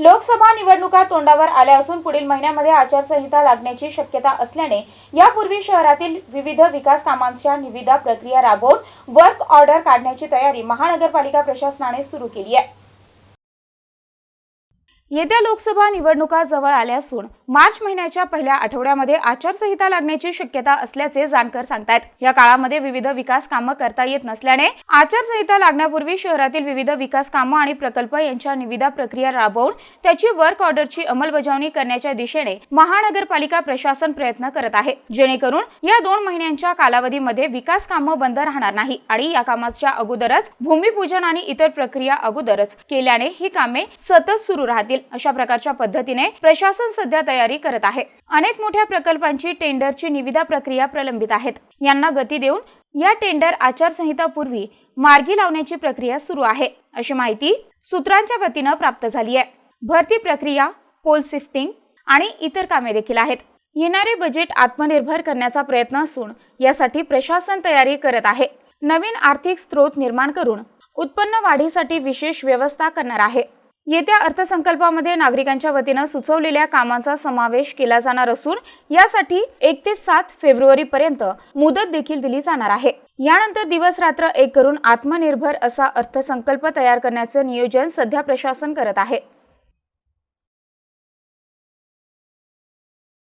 लोकसभा निवडणुका तोंडावर आल्या असून पुढील महिन्यामध्ये आचारसंहिता लागण्याची शक्यता असल्याने यापूर्वी शहरातील विविध विकास कामांच्या निविदा प्रक्रिया राबवून वर्क ऑर्डर काढण्याची तयारी महानगरपालिका प्रशासनाने सुरू केली आहे. येत्या लोकसभा निवडणुका जवळ आल्या असून मार्च महिन्याच्या पहिल्या आठवड्यामध्ये आचारसंहिता लागण्याची शक्यता असल्याचे जाणकार सांगतायत. या काळामध्ये विविध विकास कामं करता येत नसल्याने आचारसंहिता लागण्यापूर्वी शहरातील विविध विकास कामं आणि प्रकल्प यांच्या निविदा प्रक्रिया राबवून त्याची वर्क ऑर्डरची अंमलबजावणी करण्याच्या दिशेने महानगरपालिका प्रशासन प्रयत्न करत आहे. जेणेकरून या दोन महिन्यांच्या कालावधीमध्ये विकास कामं बंद राहणार नाही आणि या कामाच्या अगोदरच भूमिपूजन आणि इतर प्रक्रिया अगोदरच केल्याने ही कामे सतत सुरू राहतील. अशा प्रकारच्या पद्धतीने प्रशासन सध्या तयारी करत आहे. अनेक मोठ्या प्रकल्पांची टेंडरची निविदा प्रक्रिया प्रलंबित आहेत. यांना गती देऊन या टेंडर आचारसंहितापूर्वी मार्गी लावण्याची प्रक्रिया सुरू आहे अशी माहिती सूत्रांच्या वतीनं प्राप्त झाली आहे. भरती प्रक्रिया पोल शिफ्टिंग आणि इतर कामे देखील आहेत. येणारे बजेट आत्मनिर्भर करण्याचा प्रयत्न असून यासाठी प्रशासन तयारी करत आहे. नवीन आर्थिक स्रोत निर्माण करून उत्पन्न वाढीसाठी विशेष व्यवस्था करणार आहे. येत्या अर्थसंकल्पामध्ये नागरिकांच्या वतीनं सुचवलेल्या कामांचा समावेश केला जाणार असून यासाठी एक ते सात फेब्रुवारी पर्यंत मुदत देखील दिली जाणार आहे. यानंतर दिवस रात्र एक करून आत्मनिर्भर असा अर्थसंकल्प तयार करण्याचं नियोजन सध्या प्रशासन करत आहे.